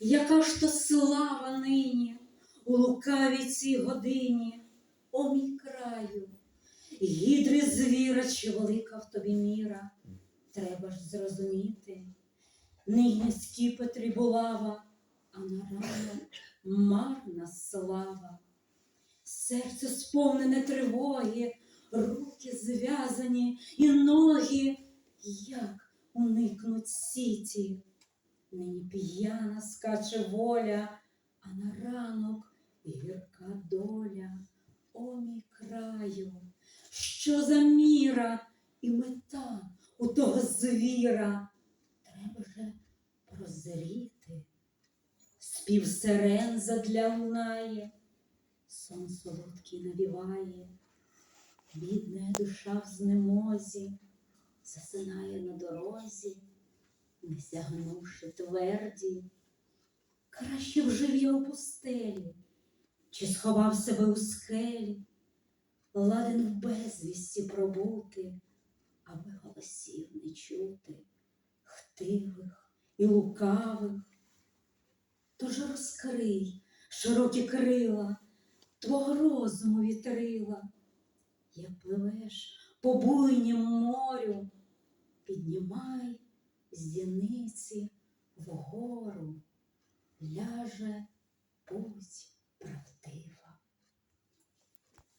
яка ж то слава нині у лукавій цій годині, о мій краю, гідри звіра, чи велика в тобі міра, треба ж зрозуміти, нині скіпетрі булава, а на рану марна слава. Серце сповнене тривоги, руки зв'язані і ноги, як уникнуть сіті. Нині п'яна скаче воля, а на ранок гірка доля. О мій краю, що за міра і мета у того звіра. Треба же прозріти. Спів сирен задля лунає, сон солодкий навіває, бідна душа в знемозі, засинає на дорозі, не сягнувши тверді, краще б жив я у пустелі, чи сховав себе у скелі, ладен в безвісті пробути, аби голосів не чути, хтивих і лукавих. Тож розкрий широкі крила твого розуму вітрила, як пливеш по буйнім морю, піднімай зіниці вгору, ляже путь